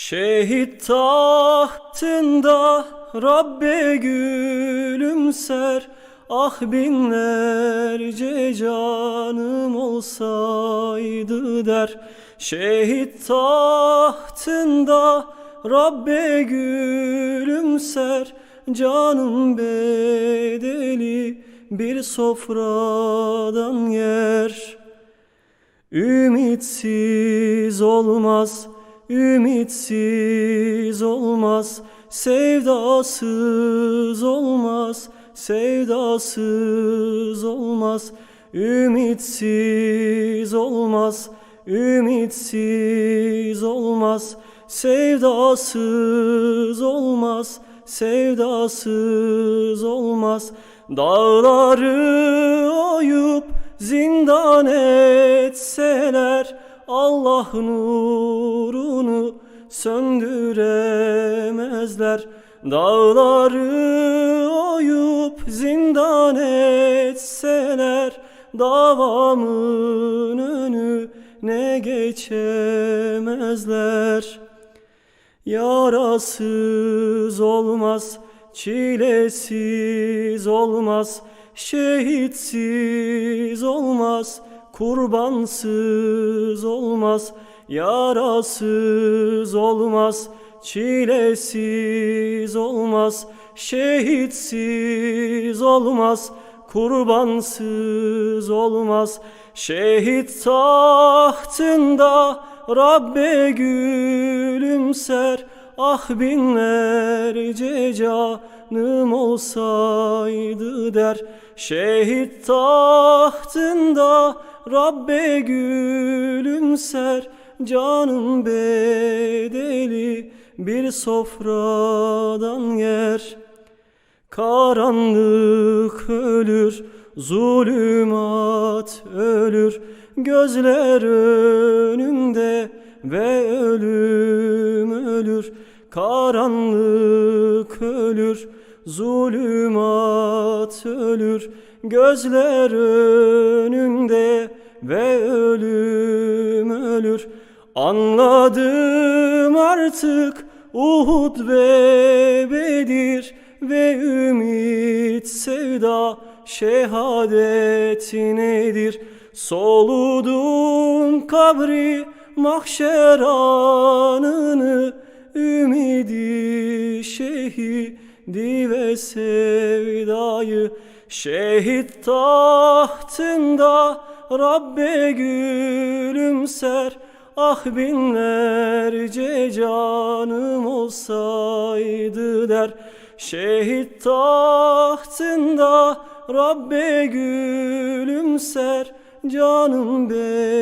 Şehit tahtında Rabbe gülümser Ah binlerce canım olsaydı der. Şehit tahtında Rabbe gülümser Canım bedeli bir sofradan yer. Ümitsiz olmaz, ümitsiz olmaz, sevdasız olmaz, sevdasız olmaz, ümitsiz olmaz, ümitsiz olmaz, sevdasız olmaz, sevdasız olmaz. Dağları oyup zindan etseler Allah nurunu söndüremezler. Dağları oyup zindan etseler Davamın önüne geçemezler. Yarasız olmaz, çilesiz olmaz, şehitsiz olmaz, kurbansız olmaz, yarasız olmaz, çilesiz olmaz, şehitsiz olmaz, kurbansız olmaz. Şehit tahtında Rabbe gülümser Ah binlerce canım olsaydı der Şehit tahtında Rabbe gülümser Canım bedeli bir sofradan yer Karanlık ölür, zulümat ölür, gözler önünde ve ölüm ölür. Karanlık ölür, zulümat ölür, gözler önünde ve ölüm ölür. Anladım artık Uhud ve Bedir ve ümit sevda şehadet nedir? Soludum kabri mahşer anını ümidi şehidi ve sevdayı şehit tahtında Rabbe gülümser Ah binlerce canım olsaydı der Şehit tahtında Rabbe gülümser Canım be